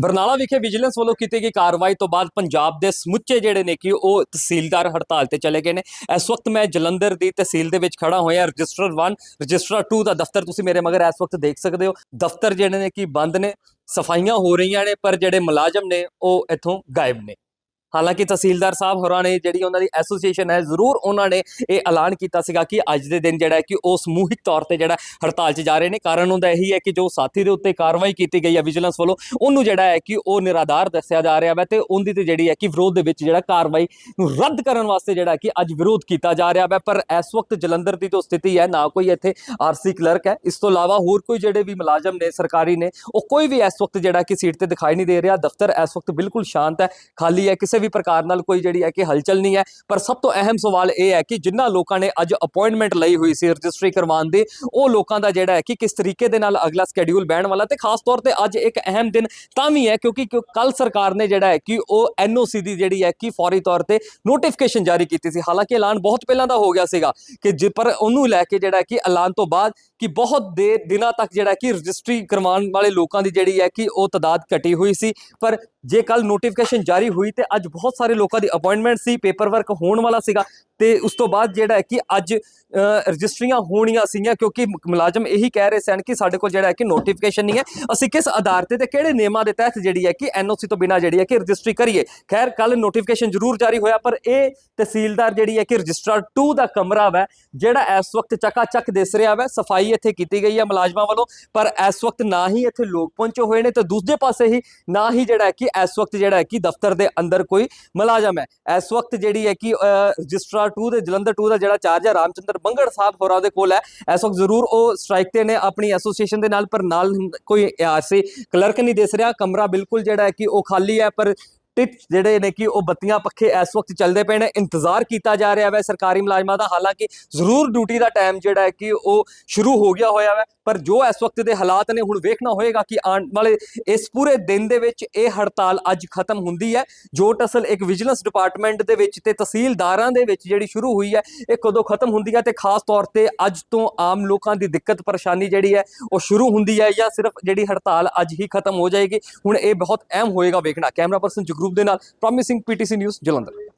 ਬਰਨਾਲਾ ਵਿਖੇ ਵਿਜੀਲੈਂਸ ਵੱਲੋਂ ਕੀਤੀ ਗਈ ਕਾਰਵਾਈ ਤੋਂ ਬਾਅਦ ਪੰਜਾਬ ਦੇ ਸਮੁੱਚੇ ਜਿਹੜੇ ਨੇ ਕਿ ਉਹ ਤਹਿਸੀਲਦਾਰ ਹੜਤਾਲ ਤੇ ਚਲੇ ਗਏ ਨੇ। ਇਸ ਵਕਤ ਮੈਂ ਜਲੰਧਰ ਦੀ ਤਹਿਸੀਲ ਦੇ ਵਿੱਚ ਖੜਾ ਹੋਇਆ, ਰਜਿਸਟਰ 1 ਰਜਿਸਟਰ 2 ਦਾ ਦਫ਼ਤਰ ਤੁਸੀਂ ਮੇਰੇ ਮਗਰ ਇਸ ਵਕਤ ਦੇਖ ਸਕਦੇ ਹੋ। ਦਫ਼ਤਰ ਜਿਹੜੇ ਨੇ ਕਿ ਬੰਦ ਨੇ, ਸਫਾਈਆਂ ਹੋ ਰਹੀਆਂ ਨੇ, ਪਰ ਜਿਹੜੇ ਮੁਲਾਜ਼ਮ ਨੇ ਉਹ ਇੱਥੋਂ ਗਾਇਬ ਨੇ। ਹਾਲਾਂਕਿ ਤਹਿਸੀਲਦਾਰ ਸਾਹਿਬ ਹੋਰਾਂ ਨੇ ਜਿਹੜੀ ਉਹਨਾਂ ਦੀ ਐਸੋਸੀਏਸ਼ਨ ਹੈ, ਜ਼ਰੂਰ ਉਹਨਾਂ ਨੇ ਇਹ ਐਲਾਨ ਕੀਤਾ ਸੀਗਾ ਕਿ ਅੱਜ ਦੇ ਦਿਨ ਜਿਹੜਾ ਹੈ ਕਿ ਉਹ ਸਮੂਹਿਕ ਤੌਰ ਤੇ ਜਿਹੜਾ ਹੜਤਾਲ 'ਚ ਜਾ ਰਹੇ ਨੇ। ਕਾਰਨ ਉਹਦਾ ਇਹੀ ਹੈ ਕਿ ਜੋ ਸਾਥੀ ਦੇ ਉੱਤੇ ਕਾਰਵਾਈ ਕੀਤੀ ਗਈ ਹੈ ਵਿਜੀਲੈਂਸ ਵੱਲੋਂ, ਉਹਨੂੰ ਜਿਹੜਾ ਹੈ ਕਿ ਉਹ ਨਿਰਾਧਾਰ ਦੱਸਿਆ ਜਾ ਰਿਹਾ ਹੈ ਤੇ ਉਹਦੀ ਤੇ ਜਿਹੜੀ ਹੈ ਕਿ ਵਿਰੋਧ ਦੇ ਵਿੱਚ ਜਿਹੜਾ ਕਾਰਵਾਈ ਨੂੰ ਰੱਦ ਕਰਨ ਵਾਸਤੇ ਜਿਹੜਾ ਕਿ ਅੱਜ ਵਿਰੋਧ ਕੀਤਾ ਜਾ ਰਿਹਾ ਹੈ ਪਰ ਇਸ ਵਕਤ ਜਲੰਧਰ ਦੀ ਜੋ ਸਥਿਤੀ ਹੈ, ਨਾ ਕੋਈ ਇੱਥੇ ਆਰਸੀ ਕਲਰਕ ਹੈ। ਇਸ ਤੋਂ ਇਲਾਵਾ ਹੋਰ ਕੋਈ ਜਿਹੜੇ ਵੀ ਮੁਲਾਜ਼ਮ ਨੇ, ਸਰਕਾਰੀ ਨੇ, ਉਹ ਕੋਈ ਵੀ ਇਸ ਵਕਤ ਜਿਹੜਾ ਕਿ ਸੀਟ ਤੇ ਦਿਖਾਈ ਨਹੀਂ ਦੇ ਰਿਹਾ। ਦਫ਼ਤਰ ਇਸ ਵਕਤ ਬਿਲਕੁਲ ਸ਼ਾਂਤ ਹੈ। ਖਾਲੀ ਹੈ, ਕਿਸੇ ਵੀ ਪ੍ਰਕਾਰ ਨਾਲ ਕੋਈ ਜਿਹੜੀ ਹੈ ਕਿ ਹਲਚਲ ਨਹੀਂ ਹੈ। ਪਰ ਸਭ ਤੋਂ ਅਹਿਮ ਸਵਾਲ ਇਹ ਹੈ ਕਿ ਜਿਨ੍ਹਾਂ ਲੋਕਾਂ ਨੇ ਅੱਜ ਅਪਾਇੰਟਮੈਂਟ ਲਈ ਹੋਈ ਸੀ ਰਜਿਸਟਰੀ ਕਰਵਾਉਣ ਦੀ, ਉਹ ਲੋਕਾਂ ਦਾ ਜਿਹੜਾ ਹੈ ਕਿ ਕਿਸ ਤਰੀਕੇ ਦੇ ਨਾਲ ਅਗਲਾ ਸਕੇਡਿਊਲ ਬਹਿਣ ਵਾਲਾ ਤੇ ਖਾਸ ਤੌਰ ਤੇ ਅੱਜ ਇੱਕ ਅਹਿਮ ਦਿਨ ਤਾਂ ਵੀ ਹੈ ਕਿਉਂਕਿ ਕੱਲ ਸਰਕਾਰ ਨੇ ਜਿਹੜਾ ਹੈ ਕਿ ਉਹ ਐਨਓਸੀ ਦੀ ਜਿਹੜੀ ਹੈ ਕਿ ਫੌਰੀ ਤੌਰ ਤੇ ਨੋਟੀਫਿਕੇਸ਼ਨ ਜਾਰੀ ਕੀਤੀ ਸੀ। ਹਾਲਾਂਕਿ ਐਲਾਨ ਬਹੁਤ ਪਹਿਲਾਂ ਦਾ ਹੋ ਗਿਆ ਸੀਗਾ ਕਿ ਜੇ, ਪਰ ਉਹਨੂੰ ਲੈ ਕੇ ਜਿਹੜਾ ਕਿ ਐਲਾਨ ਤੋਂ ਬਾਅਦ ਕਿ ਬਹੁਤ ਦੇਰ ਦਿਨਾਂ ਤੱਕ ਜਿਹੜਾ ਕਿ ਰਜਿਸਟਰੀ ਕਰਵਾਉਣ ਵਾਲੇ ਲੋਕਾਂ ਦੀ ਜਿਹੜੀ ਹੈ ਕਿ ਉਹ ਤਦਾਦ ਘਟੀ ਹੋਈ ਸੀ। ਪਰ ਜੇ ਕੱਲ ਨੋਟੀਫਿਕੇਸ਼ਨ ਜਾਰੀ ਹੋਈ ਤੇ ਅੱਜ ਬਹੁਤ ਸਾਰੇ ਲੋਕਾਂ ਦੀ ਅਪਾਇੰਟਮੈਂਟ ਸੀ ਪੇਪਰ ਵਰਕ ਹੋਣ ਵਾਲਾ ਸੀਗਾ ਤੇ ਉਸ ਤੋਂ ਬਾਅਦ ਜਿਹੜਾ ਹੈ ਕਿ ਅੱਜ ਰਜਿਸਟਰੀਆਂ ਹੋਣੀਆਂ ਸੀਗੀਆਂ ਕਿਉਂਕਿ ਮੁਲਾਜ਼ਮ ਇਹੀ ਕਹਿ ਰਹੇ ਸਨ ਕਿ ਸਾਡੇ ਕੋਲ ਜਿਹੜਾ ਹੈ ਕਿ ਨੋਟੀਫਿਕੇਸ਼ਨ ਨਹੀਂ ਹੈ। ਅਸੀਂ ਕਿਸ ਆਧਾਰ ਤੇ ਤੇ ਕਿਹੜੇ ਨਿਯਮਾਂ ਦੇ ਤਹਿਤ ਜਿਹੜੀ ਹੈ ਕਿ ਐਨਓਸੀ ਤੋਂ ਬਿਨਾ ਜਿਹੜੀ ਹੈ ਕਿ ਰਜਿਸਟਰੀ ਕਰੀਏ। ਖੈਰ ਕੱਲ ਨੋਟੀਫਿਕੇਸ਼ਨ ਜ਼ਰੂਰ ਜਾਰੀ ਹੋਇਆ, ਪਰ ਇਹ ਤਹਿਸੀਲਦਾਰ ਜਿਹੜੀ ਹੈ ਕਿ ਰਜਿਸਟਰ 2 ਦਾ ਕਮਰਾ ਵਾ, ਜਿਹੜਾ ਇਸ ਵਕਤ ਚੱਕਾ ਚੱਕ ਦਿਸ ਰਿਹਾ ਵਾ, ਸਫ਼ਾਈ ਇੱਥੇ ਕੀਤੀ ਗਈ ਹੈ ਮੁਲਾਜ਼ਮਾਂ ਵੱਲੋਂ, ਪਰ ਇਸ ਵਕਤ ਨਾ ਹੀ ਇੱਥੇ ਲੋਕ ਪਹੁੰਚੇ ਹੋਏ ਨੇ ਤੇ ਦੂਜੇ ਪਾਸੇ ਹੀ ਨਾ ਹੀ ਜਿਹੜਾ ਹੈ ਕਿ ਇਸ ਵਕਤ ਜਿਹੜਾ ਹੈ ਕਿ ਦਫ਼ਤਰ ਦੇ ਅੰਦਰ ਕੋਈ ਮੁਲਾਜ਼ਮ ਹੈ। ਇਸ ਵਕਤ ਜਿਹੜੀ ਹੈ ਕਿ ਰਜਿਸਟਰਾਰ 2 ਦੇ, ਜਲੰਧਰ 2 ਦਾ ਜਿਹੜਾ ਚਾਰਜ ਹੈ, ਰਾਮਚੰਦਰ ਬੰਗੜ ਸਾਹਿਬ ਹੋਰਾਂ ਦੇ ਕੋਲ ਹੈ। ਇਸ ਵਕਤ ਜ਼ਰੂਰ ਉਹ ਸਟ੍ਰਾਈਕ ਤੇ ਨੇ, ਆਪਣੀ ਐਸੋਸੀਏਸ਼ਨ ਦੇ ਨਾਲ, ਪਰ ਨਾਲ ਕੋਈ ਆਰਸੀ ਕਲਰਕ ਨਹੀਂ ਦਿਸ ਰਿਹਾ। ਕਮਰਾ ਬਿਲਕੁਲ ਜਿਹੜਾ ਹੈ ਕਿ ਉਹ ਖਾਲੀ ਹੈ, ਪਰ ਟਿਪ ਜਿਹੜੇ ਨੇ ਕਿ ਉਹ ਬੱਤੀਆਂ ਪੱਖੇ ਇਸ ਵਕਤ ਚੱਲਦੇ ਪਏ ਨੇ, ਇੰਤਜ਼ਾਰ ਕੀਤਾ ਜਾ ਰਿਹਾ ਹੈ ਸਰਕਾਰੀ ਮੁਲਾਜ਼ਮਾਂ ਦਾ। ਹਾਲਾਂਕਿ ਜ਼ਰੂਰ ਡਿਊਟੀ ਦਾ ਟਾਈਮ ਜਿਹੜਾ ਹੈ ਕਿ ਉਹ ਸ਼ੁਰੂ ਹੋ ਗਿਆ ਹੋਇਆ ਹੈ ਪਰ ਜੋ ਇਸ ਵਕਤ ਦੇ ਹਾਲਾਤ ਨੇ, ਹੁਣ ਵੇਖਣਾ ਹੋਏਗਾ ਕਿ ਆਉਣ ਵਾਲੇ ਇਸ ਪੂਰੇ ਦਿਨ ਦੇ ਵਿੱਚ ਇਹ ਹੜਤਾਲ ਅੱਜ ਖਤਮ ਹੁੰਦੀ ਹੈ। ਜੋ ਟਸਲ ਇੱਕ ਵਿਜੀਲੈਂਸ ਡਿਪਾਰਟਮੈਂਟ ਦੇ ਵਿੱਚ ਤੇ ਤਹਿਸੀਲਦਾਰਾਂ ਦੇ ਵਿੱਚ ਜਿਹੜੀ ਸ਼ੁਰੂ ਹੋਈ ਹੈ, ਇਹ ਕਦੋਂ ਖਤਮ ਹੁੰਦੀ ਹੈ ਤੇ ਖਾਸ ਤੌਰ ਤੇ ਅੱਜ ਤੋਂ ਆਮ ਲੋਕਾਂ ਦੀ ਦਿੱਕਤ ਪਰੇਸ਼ਾਨੀ ਜਿਹੜੀ ਹੈ, ਉਹ ਸ਼ੁਰੂ ਹੁੰਦੀ ਹੈ ਜਾਂ ਸਿਰਫ ਜਿਹੜੀ ਹੜਤਾਲ ਅੱਜ ਹੀ ਖਤਮ ਹੋ ਜਾਏਗੀ। ਹੁਣ ਇਹ ਬਹੁਤ ਅਹਿਮ ਹੋਏਗਾ ਵੇਖਣਾ। ਕੈਮਰਾ ਪਰਸਨ ਜਗਰੂਪ ਦੇ ਨਾਲ ਪ੍ਰੋਮਿਸਿੰਗ ਪੀਟੀਸੀ ਨਿਊਜ਼ ਜਲੰਧਰ।